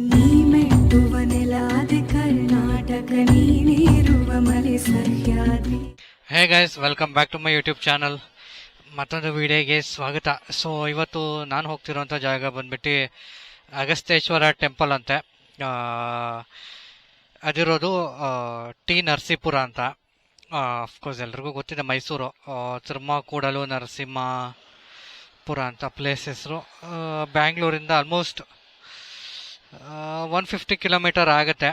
ನೀ ಮೆಟ್ಟುವ ನೆಲಾದೆ ಕರ್ನಾಟಕ ನೀನಿರುವ ಮಲೆ hey guys welcome back to my YouTube channel ಮತ್ತೊಂದು ವಿಡಿಯೋಗೆ ಸ್ವಾಗತ. ಸೊ ಇವತ್ತು ನಾನು ಹೋಗ್ತಿರೋಂಥ ಜಾಗ ಬಂದ್ಬಿಟ್ಟು ಅಗಸ್ತೇಶ್ವರ ಟೆಂಪಲ್ ಅಂತೆ. ಅದಿರೋದು ಟಿ ನರಸೀಪುರ ಅಂತ. ಅಫ್ಕೋರ್ಸ್ ಎಲ್ರಿಗೂ ಗೊತ್ತಿದೆ ಮೈಸೂರು. ತಿರುಮಕೂಡಲು ನರಸಿಂಹಪುರ ಅಂತ ಪ್ಲೇಸ್ ಹೆಸರು. ಬ್ಯಾಂಗ್ಳೂರಿಂದ ಆಲ್ಮೋಸ್ಟ್ ಒನ್ ಫಿಫ್ಟಿ ಕಿಲೋಮೀಟರ್ ಆಗುತ್ತೆ.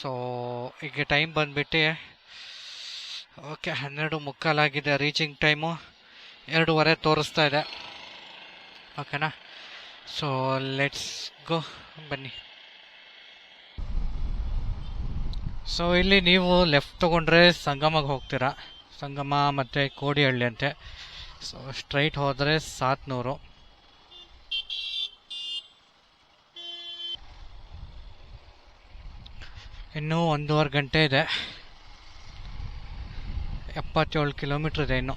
ಸೊ ಈಗ ಟೈಮ್ ಬಂದ್ಬಿಟ್ಟು ಓಕೆ ಹನ್ನೆರಡು ಮುಕ್ಕಾಲಾಗಿದೆ ರೀಚಿಂಗ್ ಟೈಮು ಎರಡೂವರೆ ತೋರಿಸ್ತಾ ಇದೆ. ಓಕೆನಾ ಸೊ ಲೆಟ್ಸ್ ಗೋ ಬನ್ನಿ. ಸೊ ಇಲ್ಲಿ ನೀವು ಲೆಫ್ಟ್ ತೊಗೊಂಡ್ರೆ ಸಂಗಮಗೆ ಹೋಗ್ತೀರಾ. ಸಂಗಮ ಮತ್ತು ಕೋಡಿಹಳ್ಳಿ ಅಂತೆ. ಸೊ ಸ್ಟ್ರೈಟ್ ಹೋದರೆ ಸಾತ್ನೂರು. ಇನ್ನೂ ಒಂದೂವರೆ ಗಂಟೆ ಇದೆ. ಎಪ್ಪತ್ತೇಳು ಕಿಲೋಮೀಟ್ರ್ ಇದೆ ಇನ್ನು.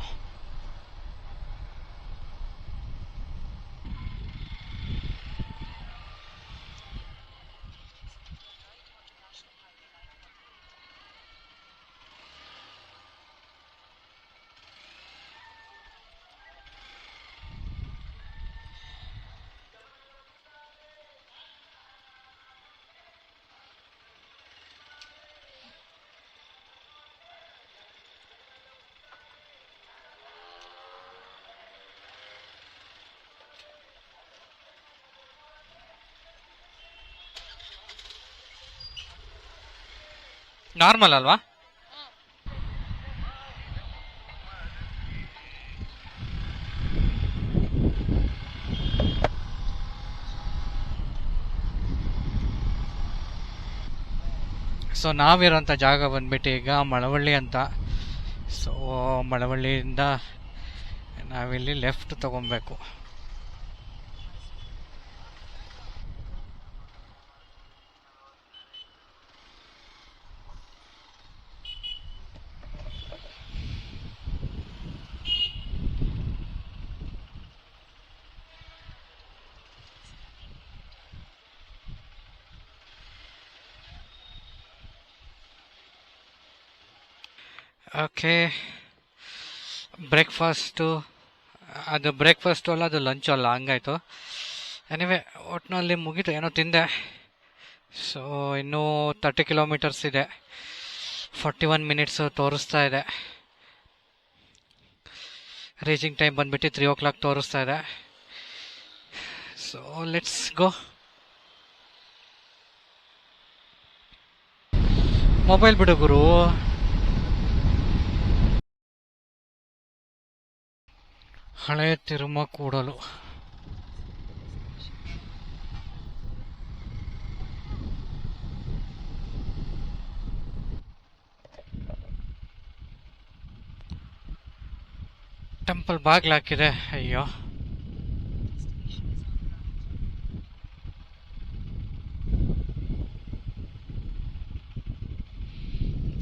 ನಾರ್ಮಲ್ ಅಲ್ವಾ? ಸೊ ನಾವಿರೋಂಥ ಜಾಗ ಬಂದ್ಬಿಟ್ಟು ಈಗ ಮಳವಳ್ಳಿ ಅಂತ. ಸೊ ಮಳವಳ್ಳಿಯಿಂದ ನಾವಿಲ್ಲಿ ಲೆಫ್ಟ್ ತಗೊಬೇಕು. ಓಕೆ ಬ್ರೇಕ್ಫಾಸ್ಟು ಅದು ಬ್ರೇಕ್ಫಾಸ್ಟು ಅಲ್ಲ, ಅದು ಲಂಚು ಅಲ್ಲ, ಹಂಗಾಯ್ತು. ಎನಿವೆ ಒಟ್ಟಿನಲ್ಲಿ ಮುಗೀತು. ಏನೋ ತಿಂದೆ. ಸೊ ಇನ್ನೂ ತರ್ಟಿ ಕಿಲೋಮೀಟರ್ಸ್ ಇದೆ. ಫಾರ್ಟಿ ಒನ್ ಮಿನಿಟ್ಸು ತೋರಿಸ್ತಾ ಇದೆ. ರೀಚಿಂಗ್ ಟೈಮ್ ಬಂದುಬಿಟ್ಟು ತ್ರೀ ಓ ಕ್ಲಾಕ್ ತೋರಿಸ್ತಾ ಇದೆ. ಸೊ ಲೆಟ್ಸ್ ಗೋ ಮೊಬೈಲ್ ಬಿಡು ಗುರು. ಹಳೆ ತಿರುಮ ಕೂಡಲು. ಟೆಂಪಲ್ ಬಾಗಿಲು ಹಾಕಿದೆ. ಅಯ್ಯೋ.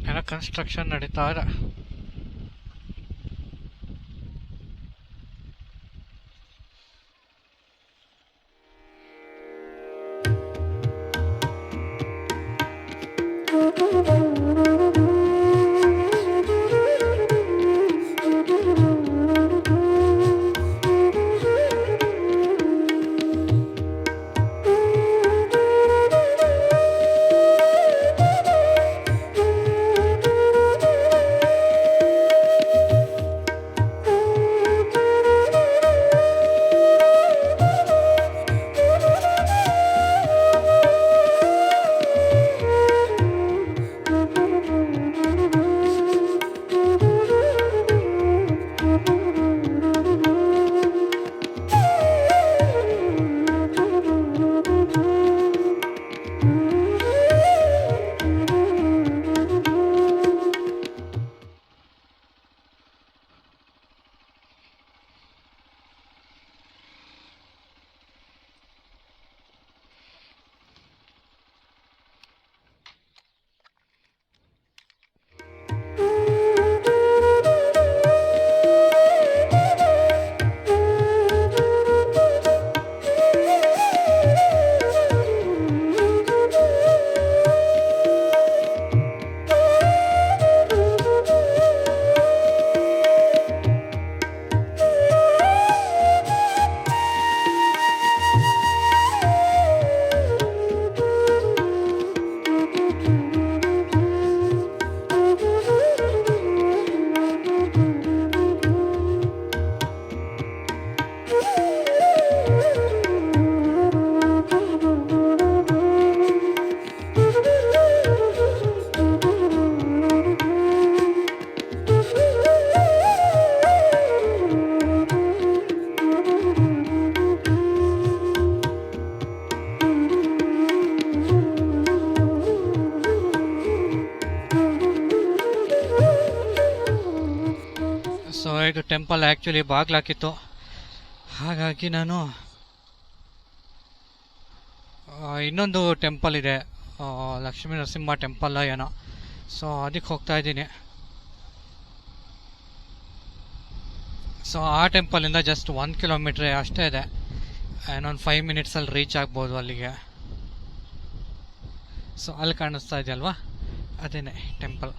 ಏನೋ ಕನ್ಸ್ಟ್ರಕ್ಷನ್ ನಡೀತಾ ಇದೆ. ಟೆಂಪಲ್ ಆ್ಯಕ್ಚುಲಿ ಬಾಗ್ಲಾಕಿತ್ತು ಹಾಗಾಗಿ ನಾನು ಇನ್ನೊಂದು ಟೆಂಪಲ್ ಇದೆ. ಲಕ್ಷ್ಮೀ ನರಸಿಂಹ ಟೆಂಪಲ್ ಏನೋ. ಸೊ ಅದಕ್ಕೆ ಹೋಗ್ತಾ ಇದ್ದೀನಿ. ಸೊ ಆ ಟೆಂಪಲಿಂದ ಜಸ್ಟ್ ಒನ್ ಕಿಲೋಮೀಟ್ರ್ ಅಷ್ಟೇ ಇದೆ. ಇನ್ನೊಂದು ಫೈವ್ ಮಿನಿಟ್ಸಲ್ಲಿ ರೀಚ್ ಆಗ್ಬೋದು ಅಲ್ಲಿಗೆ. ಸೊ ಅಲ್ಲಿ ಕಾಣಿಸ್ತಾ ಇದೆಯಲ್ವಾ? ಅದೇನೆ ಟೆಂಪಲ್